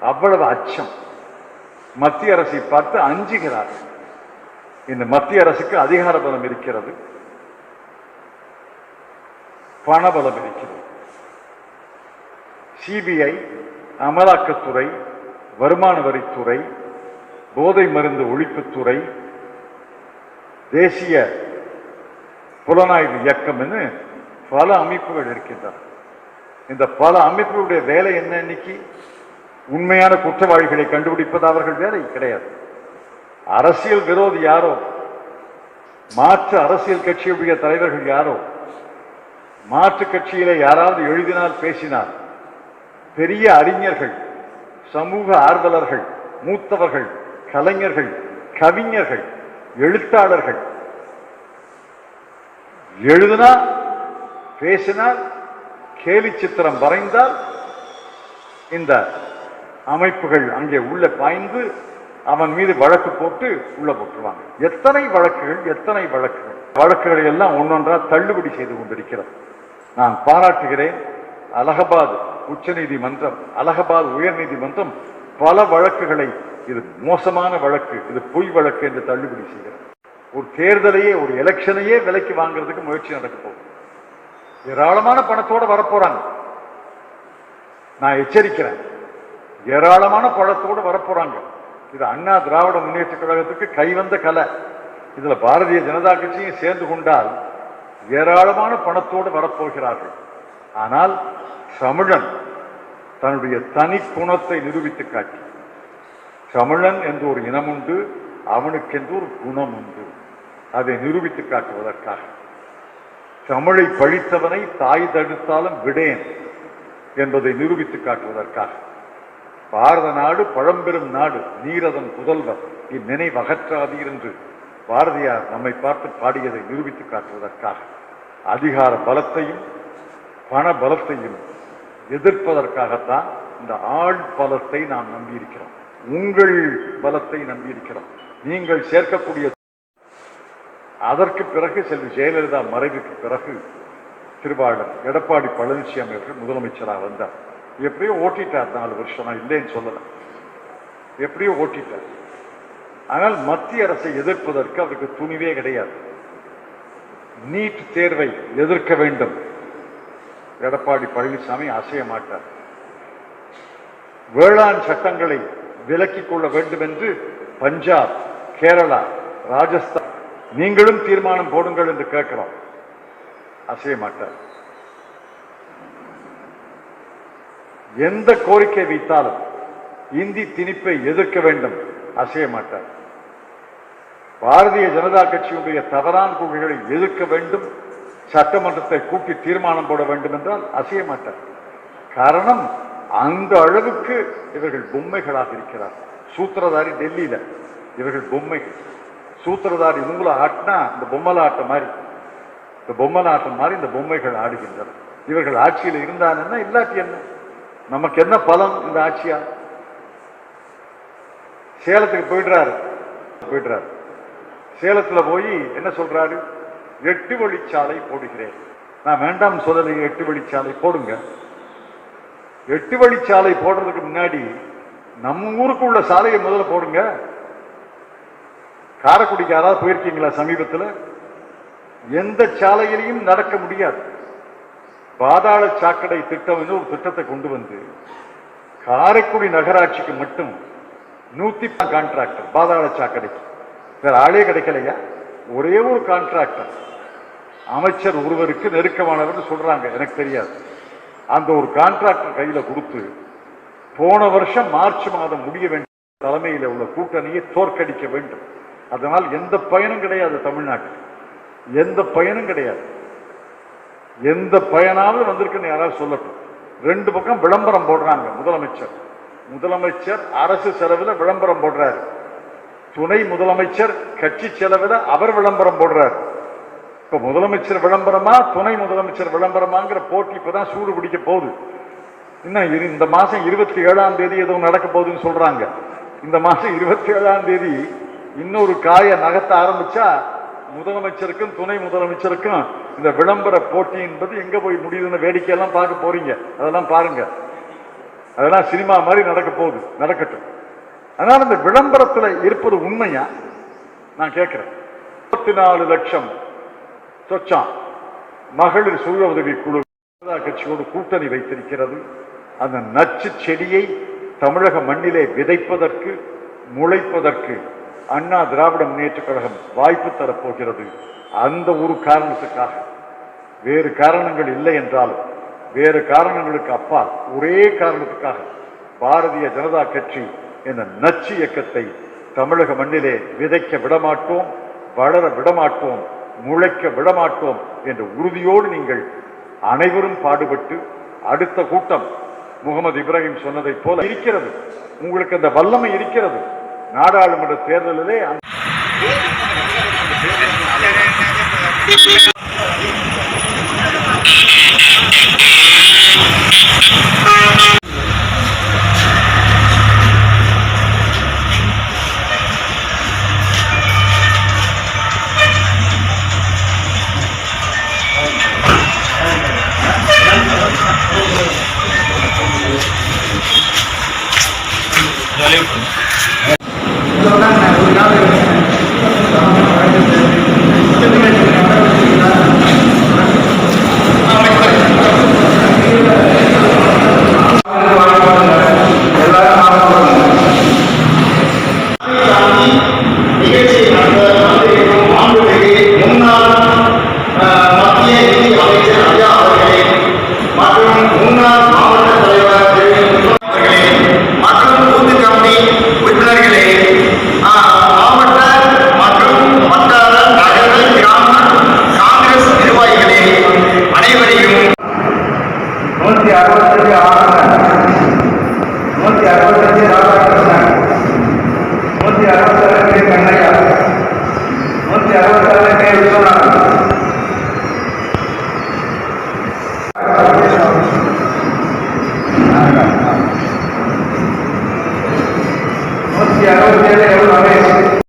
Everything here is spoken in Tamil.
அவ்வளவு அச்சம். மத்திய அரசை பார்த்து அஞ்சுகிறார். இந்த மத்திய அரசுக்கு அதிகார பலம் இருக்கிறது. பணபலம் இருக்கிறது. சிபிஐ அமலாக்கத்துறை வருமான வரித்துறை போதை மருந்து ஒழிப்புத்துறை தேசிய புலனாய்வு இயக்கம் என்று பல அமைப்புகள் இருக்கின்றன. இந்த பல அமைப்புகளுடைய வேலை என்ன இன்னைக்கு? உண்மையான குற்றவாளிகளை கண்டுபிடிப்பது அவர்கள் வேலை கிடையாது. அரசியல் விரோதி யாரோ? மாற்று அரசியல் கட்சியுடைய தலைவர்கள் யாரோ? மாற்று கட்சியில யாராவது எழுதினால் பேசினால் பெரிய அறிஞர்கள் சமூக ஆர்வலர்கள் மூத்தவர்கள் கலைஞர்கள் கவிஞர்கள் எழுத்தாளர்கள் எழுதினா பேசினால் கேலி சித்திரம் வரைந்தால் இந்த அமைப்புகள் அங்கே உள்ள பாய்ந்து அவன் மீது வழக்கு போட்டு உள்ள போட்டுருவாங்க. எத்தனை வழக்குகள் எத்தனை வழக்குகள்? வழக்குகளை எல்லாம் ஒன்னொன்றா தள்ளுபடி செய்து கொண்டிருக்கிறது. நான் பாராட்டுகிறேன் அலகாபாத் உச்சநீதிமன்றம் அலகாபாத் உயர்நீதிமன்றம் பல வழக்குகளை இது மோசமான வழக்கு இது பொய் வழக்கு என்று தள்ளுபடி செய்கிறது. ஒரு தேர்தலையே ஒரு எலெக்ஷனையே விலைக்கு வாங்குறதுக்கு முயற்சி நடக்க போகுது. ஏராளமான பணத்தோட வரப்போறாங்க. நான் எச்சரிக்கிறேன். ஏராளமான பணத்தோடு வரப்போறாங்க. இது அண்ணா திராவிட முன்னேற்ற கழகத்துக்கு கைவந்த கலை. இதுல பாரதிய ஜனதா கட்சியும் சேர்ந்து கொண்டால் ஏராளமான பணத்தோடு வரப்போகிறார்கள். ஆனால் தமிழன் தன்னுடைய தனி குணத்தை நிரூபித்து காட்டி தமிழன் என்று ஒரு இனம் உண்டு அவனுக்கென்று ஒரு குணம் உண்டு. அதை நிரூபித்து காட்டுவதற்காக. தமிழை பழித்தவனை தாய் தடுத்தாலும் விடேன் என்பதை நிரூபித்து காட்டுவதற்காக. பாரத நாடு பழம்பெரும் நாடு நீரதன் புதல்வர் இந்நினைவகற்றாதீர் என்று பாரதியார் நம்மை பார்த்து பாடியதை நிரூபித்து காட்டுவதற்காக. அதிகார பலத்தையும் பண பலத்தையும் எதிர்ப்பதற்காகத்தான் இந்த ஆள் பலத்தை நாம் நம்பியிருக்கிறோம். உங்கள் பலத்தை நம்பியிருக்கிறோம். நீங்கள் சேர்க்கக்கூடிய அதற்கு பிறகு செல்வி ஜெயலலிதா மறைவுக்கு பிறகு திருவாளர் எடப்பாடி பழனிசாமி அவர்கள் முதலமைச்சராக வந்தார். எப்படியோ ஓட்டிட்டார் நாலு வருஷம். நான் இல்லைன்னு சொல்லலை. எப்படியோ ஓட்டிட்டார். ஆனால் மத்திய அரசை எதிர்ப்பதற்கு அவருக்கு துணிவே கிடையாது. நீட் தேர்வை எதிர்க்க வேண்டும். எடப்பாடி பழனிசாமி அசைய மாட்டார். வேளாண் சட்டங்களை விலக்கிக் கொள்ள வேண்டும் என்று பஞ்சாப் கேரளா ராஜஸ்தான் நீங்களும் தீர்மானம் போடுங்கள் என்று கேட்கிறோம். அசைய மாட்டார். எந்த கோரிக்கை வைத்தாலும் இந்தி திணிப்பை எதிர்க்க வேண்டும். அசைய மாட்டார். பாரதிய ஜனதா கட்சியுடைய தவறான கொள்கைகளை எதிர்க்க வேண்டும். சட்டமன்றத்தை கூட்டி தீர்மானம் போட வேண்டும் என்றால் அசைய மாட்டார். காரணம் அந்த அளவுக்கு இவர்கள் பொம்மைகளாக இருக்கிறார். சூத்திரதாரி டெல்லியில இவர்கள் பொம்மைகள். சூத்திரதாரி உங்களை ஆட்டினா இந்த பொம்மல ஆட்டம் மாதிரி இந்த பொம்மலாட்டம் மாதிரி இந்த பொம்மைகள் ஆடுகின்றன இவர்கள் ஆட்சியில் இருந்தான் என்ன இல்லாட்டி என்ன? நமக்கு என்ன பலம் இந்த ஆட்சியா? சேலத்துக்கு போயிடுறாரு. போயிடுறாரு. சேலத்துல போய் என்ன சொல்றாரு? எட்டு வழிச்சாலை போடுகிறேன். நான் வேண்டாம் சொல்லலைங்க எட்டு வழிச்சாலை போடுங்க. எட்டு வழிச்சாலை போடுறதுக்கு முன்னாடி நம்ம ஊருக்கு உள்ள சாலையை முதல்ல போடுங்க. காரைக்குடிக்கு யாராவது போயிருக்கீங்களா சமீபத்தில்? எந்த சாலையிலையும் நடக்க முடியாது. பாதாள சாக்கடை திட்டம் என்று ஒரு திட்டத்தை கொண்டு வந்து காரைக்குடி நகராட்சிக்கு மட்டும் நூத்தி கான்ட்ராக்டர் பாதாள சாக்கடைக்கு வேற ஆளே கிடைக்கலையா? ஒரே ஒரு கான்ட்ராக்டர் அமைச்சர் ஒருவருக்கு நெருக்கமானவர் சொல்றாங்க எனக்கு தெரியாது. அந்த ஒரு கான்ட்ராக்டர் கையில கொடுத்து போன வருஷம் மார்ச் மாதம் முடிய வேண்டும் தலைமையில் உள்ள கூட்டணியை தோற்கடிக்க வேண்டும். அதனால் எந்த பயனும் கிடையாது தமிழ்நாட்டில். எந்த பயனும் கிடையாது. எந்த பயனாவது வந்திருக்குன்னு யாராவது சொல்லட்டும். ரெண்டு பக்கம் விளம்பரம் போடுறாங்க முதலமைச்சர். முதலமைச்சர் அரசு செலவில் விளம்பரம் போடுறாரு. துணை முதலமைச்சர் கட்சி செலவில் அவர் விளம்பரம் போடுறாரு. இப்ப முதலமைச்சர் விளம்பரமா துணை முதலமைச்சர் விளம்பரமாங்கிற போட்டி இப்பதான் சூடு பிடிக்க போகுது. இன்னும் இரு- இந்த மாசம் இருபத்தி ஏழாம் தேதி எதுவும் நடக்க போகுதுன்னு சொல்றாங்க. இந்த மாசம் இருபத்தி ஏழாம் தேதி இன்னொரு காய நகர்த்த ஆரம்பிச்சா முதலமைச்சருக்கும் துணை முதலமைச்சருக்கும் இந்த விளம்பர போட்டி என்பது எங்க போய் முடியுதுன்னு வேடிக்கையெல்லாம் பார்க்க போறீங்க. அதெல்லாம் பாருங்க. அதெல்லாம் சினிமா மாதிரி நடக்க போகுது. நடக்கட்டும். அதனால இந்த விளம்பரத்துல இருப்பது உண்மையா? நான் கேட்கிறேன். முப்பத்தி நாலு லட்சம் சொச்சான். மகளிர் சுய உதவி குழு கட்சியோடு கூட்டணி வைத்திருக்கிறது. அந்த நச்சு செடியை தமிழக மண்ணிலே விதைப்பதற்கு முளைப்பதற்கு அண்ணா திராவிட முன்னேற்ற கழகம் வாய்ப்பு தரப்போகிறது. அந்த ஒரு காரணத்துக்காக. வேறு காரணங்கள் இல்லை என்றாலும் வேறு காரணங்களுக்கு அப்பால் ஒரே காரணத்துக்காக பாரதிய ஜனதா கட்சி என்ற நச்சு இயக்கத்தை தமிழக மண்ணிலே விதைக்க விடமாட்டோம் வளர விடமாட்டோம் முளைக்க விடமாட்டோம் என்ற உறுதியோடு நீங்கள் அனைவரும் பாடுபட்டு அடுத்த கூட்டம் முகமது இப்ராஹிம் சொன்னதைப் போல இருக்கிறது. உங்களுக்கு அந்த வல்லமை இருக்கிறது. நாடாளுமன்ற தேர்தலிலே que ahora